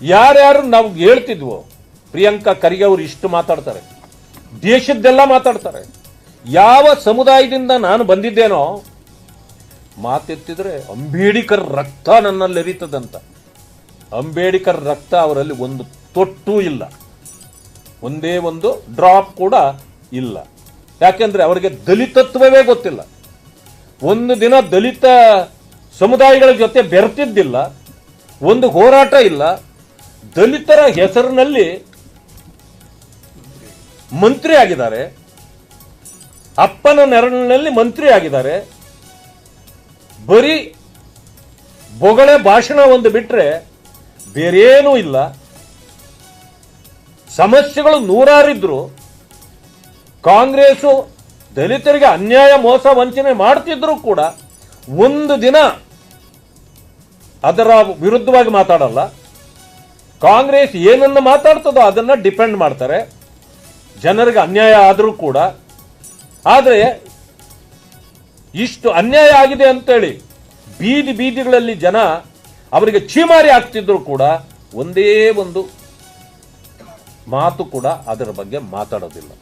ಯಾರ್ಯಾರು ನಾವು ಹೇಳ್ತಿದ್ವು, ಪ್ರಿಯಾಂಕಾ ಖರ್ಗೆ ಅವರು ಇಷ್ಟು ಮಾತಾಡ್ತಾರೆ, ದೇಶದ್ದೆಲ್ಲ ಮಾತಾಡ್ತಾರೆ, ಯಾವ ಸಮುದಾಯದಿಂದ ನಾನು ಬಂದಿದ್ದೇನೋ, ಮಾತೆತ್ತಿದ್ರೆ ಅಂಬೇಡ್ಕರ್ ರಕ್ತ ನನ್ನಲ್ಲಿ ಎರೀತದಂತ. ಅಂಬೇಡ್ಕರ್ ರಕ್ತ ಅವರಲ್ಲಿ ಒಂದು ತೊಟ್ಟು ಇಲ್ಲ. ಒಂದೇ ಒಂದು ಡ್ರಾಪ್ ಕೂಡ ಇಲ್ಲ. ಯಾಕೆಂದ್ರೆ ಅವರಿಗೆ ದಲಿತತ್ವವೇ ಗೊತ್ತಿಲ್ಲ. ಒಂದು ದಿನ ದಲಿತ ಸಮುದಾಯಗಳ ಜೊತೆ ಬೆರೆತಿದ್ದಿಲ್ಲ, ಒಂದು ಹೋರಾಟ ಇಲ್ಲ ದಲಿತರ ಹೆಸರಿನಲ್ಲಿ ಮಂತ್ರಿ ಆಗಿದ್ದಾರೆ. ಅಪ್ಪನ ನೆರಳಿನಲ್ಲಿ ಮಂತ್ರಿ ಆಗಿದ್ದಾರೆ. ಬರೀ ಬೊಗಳೆ ಭಾಷಣ ಒಂದು ಬಿಟ್ಟರೆ ಬೇರೇನೂ ಇಲ್ಲ. ಸಮಸ್ಯೆಗಳು ನೂರಾರಿದ್ರು. ಕಾಂಗ್ರೆಸ್ ದಲಿತರಿಗೆ ಅನ್ಯಾಯ ಮೋಸ ವಂಚನೆ ಮಾಡ್ತಿದ್ರು ಕೂಡ ಒಂದು ದಿನ ಅದರ ವಿರುದ್ಧವಾಗಿ ಮಾತಾಡಲ್ಲ. ಕಾಂಗ್ರೆಸ್ ಏನನ್ನು ಮಾತಾಡ್ತದೋ ಅದನ್ನ ಡಿಪೆಂಡ್ ಮಾಡ್ತಾರೆ. ಜನರಿಗೆ ಅನ್ಯಾಯ ಆದರೂ ಕೂಡ. ಆದರೆ ಇಷ್ಟು ಅನ್ಯಾಯ ಆಗಿದೆ ಅಂತೇಳಿ ಬೀದಿ ಬೀದಿಗಳಲ್ಲಿ ಜನ ಅವರಿಗೆ ಚೀಮಾರಿ ಆಗ್ತಿದ್ರು ಕೂಡ ಒಂದೇ ಒಂದು ಮಾತು ಕೂಡ ಅದರ ಬಗ್ಗೆ ಮಾತಾಡೋದಿಲ್ಲ.